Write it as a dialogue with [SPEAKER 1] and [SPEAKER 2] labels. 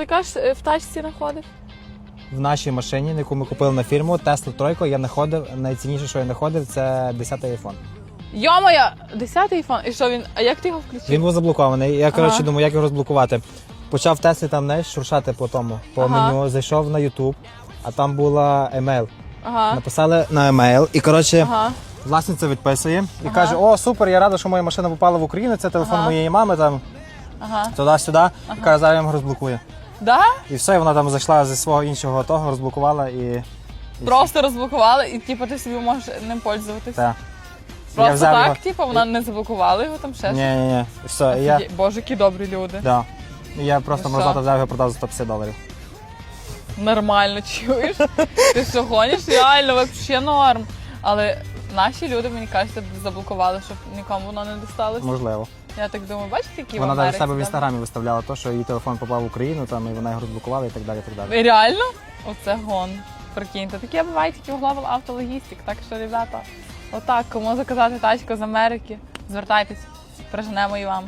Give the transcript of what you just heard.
[SPEAKER 1] Яка ж е, в тачці знаходив?
[SPEAKER 2] В нашій машині, яку ми купили на фірму, Tesla тройку, я знаходив, найцінніше, що я знаходив, це 10 iPhone.
[SPEAKER 1] Йомоя, 10 айфон. І що він? А як ти його включив?
[SPEAKER 2] Він був заблокований. Я коротше
[SPEAKER 1] Ага.
[SPEAKER 2] думаю, як його розблокувати. Почав Теслі там знаєш, шуршати по тому, по
[SPEAKER 1] Ага.
[SPEAKER 2] меню, зайшов на YouTube, а там була емейл.
[SPEAKER 1] Ага.
[SPEAKER 2] Написали на емейл, і коротше,
[SPEAKER 1] Ага.
[SPEAKER 2] власниця відписує і
[SPEAKER 1] Ага.
[SPEAKER 2] каже: О, супер, я рада, що моя машина попала в Україну. Це телефон
[SPEAKER 1] Ага.
[SPEAKER 2] моєї мами, там
[SPEAKER 1] Ага.
[SPEAKER 2] туди-сюди. І каже, зараз я його розблокую.
[SPEAKER 1] Да?
[SPEAKER 2] І все, і вона там зайшла зі свого іншого того, розблокувала і. і
[SPEAKER 1] Просто розблокували, і типу ти собі можеш ним пользуватися.
[SPEAKER 2] все.
[SPEAKER 1] Просто
[SPEAKER 2] взяв
[SPEAKER 1] так,
[SPEAKER 2] його.
[SPEAKER 1] типу, вона не заблокувала його там ще.
[SPEAKER 2] Ні,
[SPEAKER 1] щось?
[SPEAKER 2] ні, ні. Все, і я,
[SPEAKER 1] Боже, які добрі люди.
[SPEAKER 2] да. І я просто
[SPEAKER 1] Ну що?
[SPEAKER 2] взяв його продав за 150 доларів.
[SPEAKER 1] Нормально чуєш? Ти що гониш? Реально, взагалі норм. Але наші люди, мені кажеться, заблокували, щоб нікому воно не досталося.
[SPEAKER 2] Можливо.
[SPEAKER 1] Я так думаю, бачите, які
[SPEAKER 2] Вона навіть в себе в інстаграмі виставляла то, що її телефон попав в Україну, там і вона його розблокувала і так далі. І так далі.
[SPEAKER 1] Реально? Оце гон. Прикиньте. Таке буває тільки в Global Автологістик. Так що, ребята, отак, кому заказати тачку з Америки, звертайтесь, приженемо і вам.